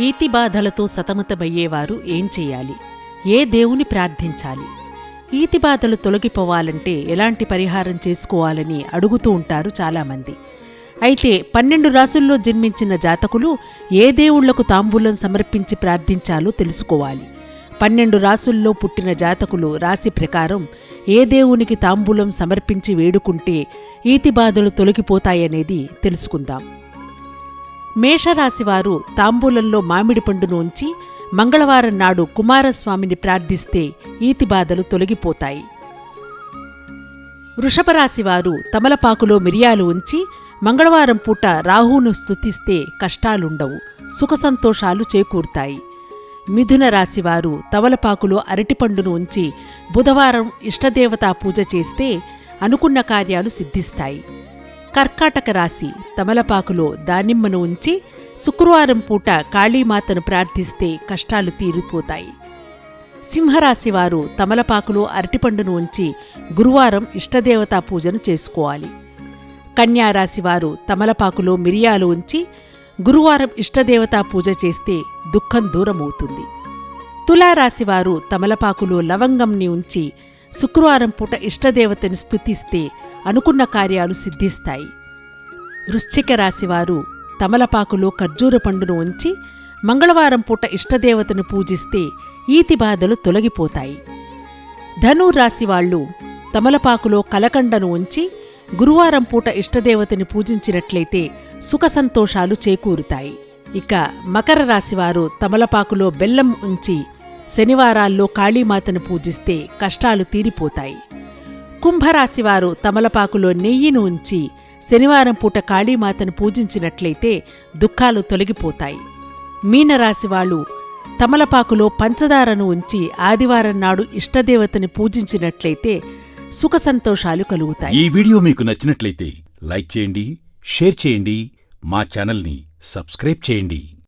ఈతి బాధలతో సతమతమయ్యేవారు ఏం చేయాలి? ఏ దేవుని ప్రార్థించాలి? ఈతి బాధలు తొలగిపోవాలంటే ఎలాంటి పరిహారం చేసుకోవాలని అడుగుతూ ఉంటారు చాలామంది. అయితే పన్నెండు రాసుల్లో జన్మించిన జాతకులు ఏ దేవుళ్ళకు తాంబూలం సమర్పించి ప్రార్థించాలో తెలుసుకోవాలి. పన్నెండు రాసుల్లో పుట్టిన జాతకులు రాశి ప్రకారం ఏ దేవునికి తాంబూలం సమర్పించి వేడుకుంటే ఈతి బాధలు తొలగిపోతాయనేది తెలుసుకుందాం. మేషరాశివారు తాంబూలంలో మామిడి పండును ఉంచి మంగళవారం నాడు కుమారస్వామిని ప్రార్థిస్తే ఈతి బాధలు తొలగిపోతాయి. వృషభరాశివారు తమలపాకులో మిరియాలు ఉంచి మంగళవారం పూట రాహును స్థుతిస్తే కష్టాలుండవు సుఖసంతోషాలు చేకూరుతాయి. మిథున రాశివారు తమలపాకులో అరటిపండును ఉంచి బుధవారం ఇష్టదేవతా పూజ చేస్తే అనుకున్న కార్యాలు సిద్ధిస్తాయి. కర్కాటక రాశి తమలపాకులో దానిమ్మను ఉంచి శుక్రవారం పూట కాళీమాతను ప్రార్థిస్తే కష్టాలు తీరిపోతాయి. సింహరాశివారు తమలపాకులో అరటిపండును ఉంచి గురువారం ఇష్టదేవతా పూజను చేసుకోవాలి. కన్యారాశివారు తమలపాకులో మిరియాలు ఉంచి గురువారం ఇష్టదేవతా పూజ చేస్తే దుఃఖం దూరమవుతుంది. తులారాశివారు తమలపాకులో లవంగంని ఉంచి శుక్రవారం పూట ఇష్టదేవతని స్థుతిస్తే అనుకున్న కార్యాలు సిద్ధిస్తాయి. వృశ్చిక రాశివారు తమలపాకులో ఖర్జూర పండును ఉంచి మంగళవారం పూట ఇష్టదేవతను పూజిస్తే ఈతి బాధలు తొలగిపోతాయి. ధను రాశివాళ్ళు తమలపాకులో కలకండను ఉంచి గురువారం పూట ఇష్టదేవతని పూజించినట్లయితే సుఖ సంతోషాలు చేకూరుతాయి. ఇక మకర రాశివారు తమలపాకులో బెల్లం ఉంచి శనివారాల్లో కాళీమాతను పూజిస్తే కష్టాలు తీరిపోతాయి. కుంభరాశివారు తమలపాకులో నెయ్యిను ఉంచి శనివారం పూట కాళీమాతను పూజించినట్లయితే దుఃఖాలు తొలగిపోతాయి. మీనరాశివాళ్ళు తమలపాకులో పంచదారను ఉంచి ఆదివారం నాడు ఇష్టదేవతని పూజించినట్లయితే సుఖ సంతోషాలు కలుగుతాయి. ఈ వీడియో మీకు నచ్చినట్లయితే లైక్ చేయండి షేర్ చేయండి మా ఛానల్ని సబ్స్క్రైబ్ చేయండి.